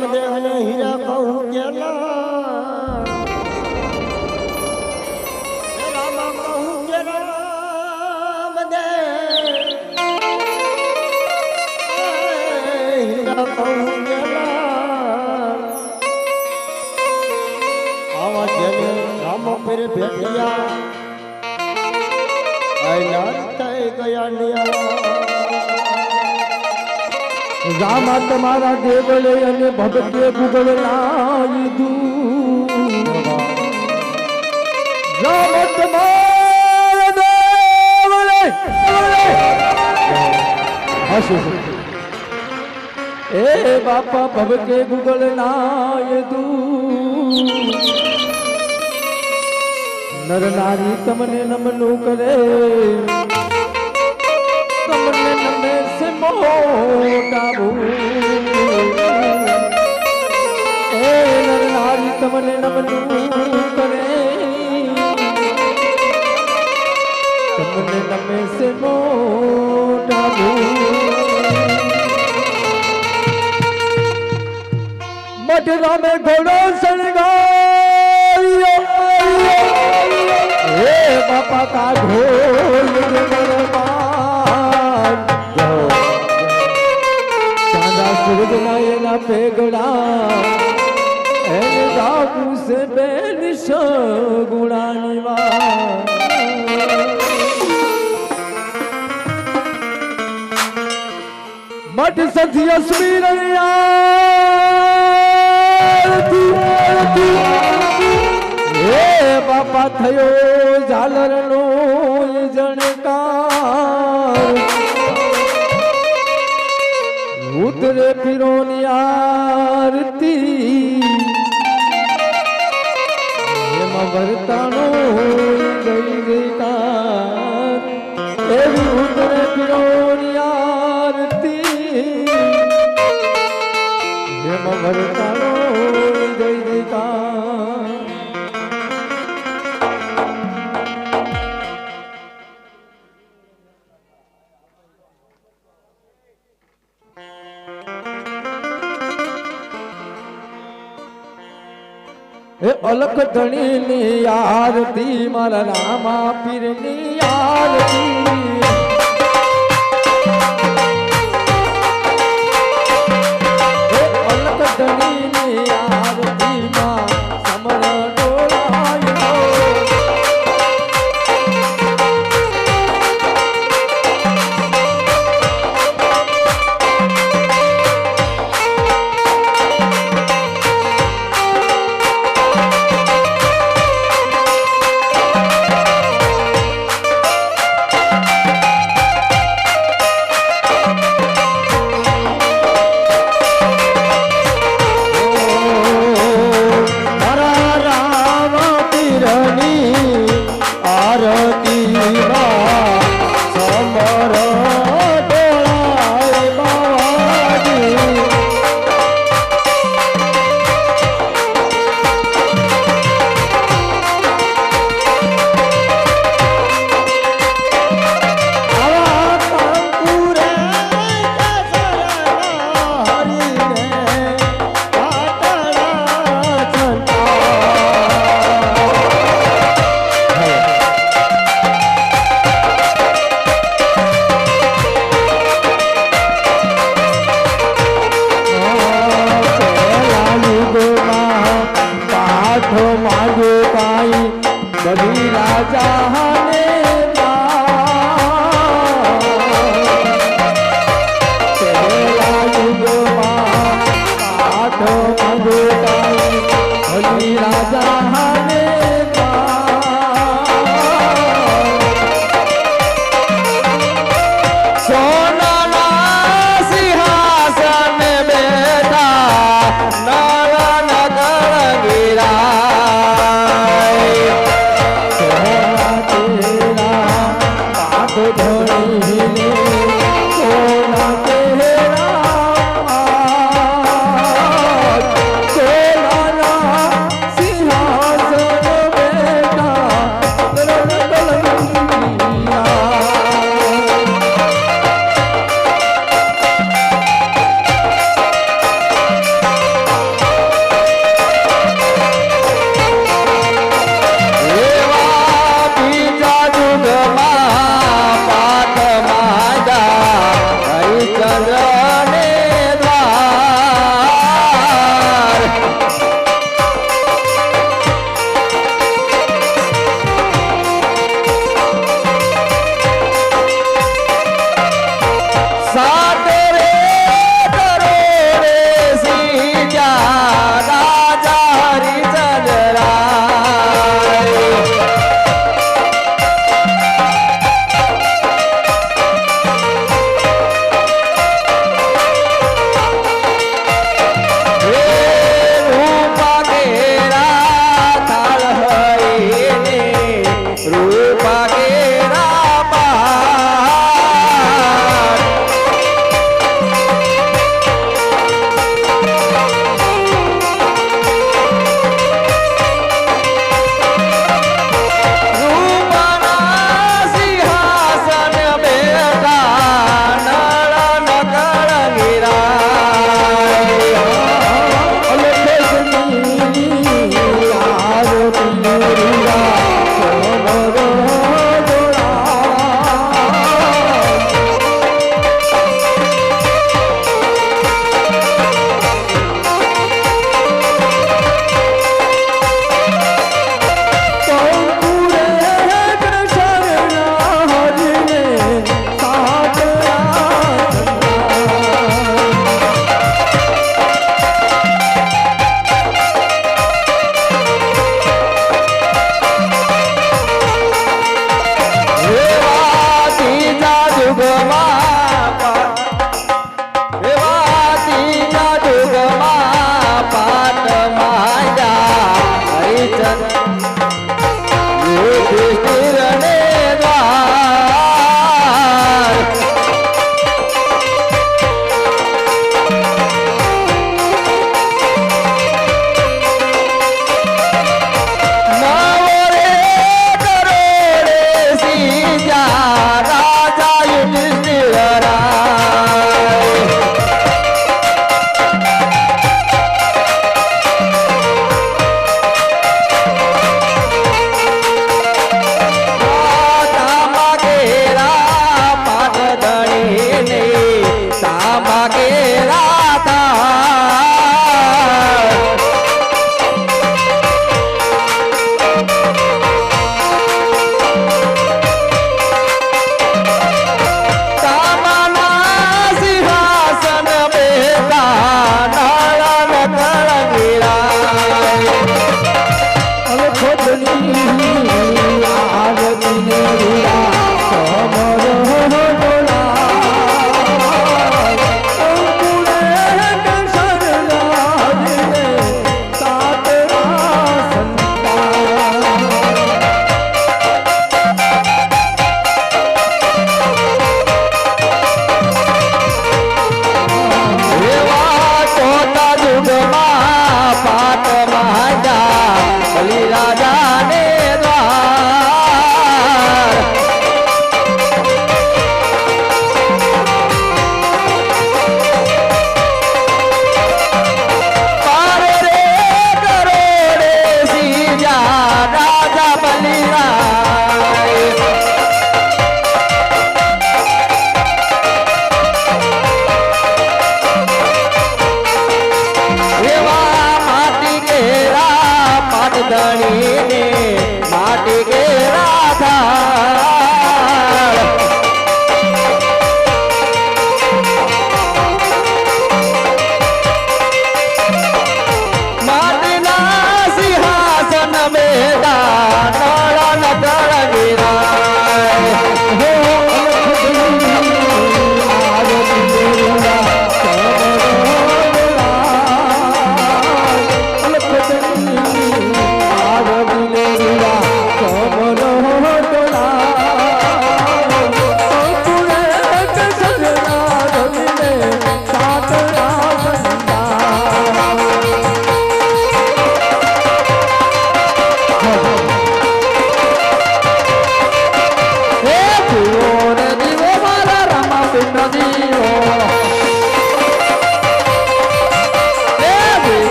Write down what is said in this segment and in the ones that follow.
રામદેવ ને હીરા કહું કે ના હે રામા કહું કે રામદેવ હીરા કહું કે ના આવા જેને રામો પર ભેટિયા. આયલા થઈ ગયા નિયા રામા તમારા દેવળે અને ભગતે ભૂગળ નાયદું રામ તમારા દેવળે. એ બાપા ભગતે ગુગળ નાયદું નર નારી તમને નમનું કરે. મોટા ભૂ એ નર નારી તમને નમનું કરે તમને નમે સે મોટા ભૂ મઠ રામે ઘોડો સણગાવ્યો હે બાપા કા ઢોલ પેગડા એને દાબુ સે બેનિશ ગુણાની વા મઠ સખી અસ્મીર હે બાપા થયો ઝાલર ઉતરે પીરોની આરતી. એમાં વર્તાનો ગઈ કાર. એવી ઉતરે પીરોની આરતી. એમાં વર્તાનો ગઈ જયકાર એ અલખ ધણીની આરતી મારા રામા પીરની આરતી. শোধ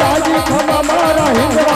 રાજી ખમા મારા હિંગળા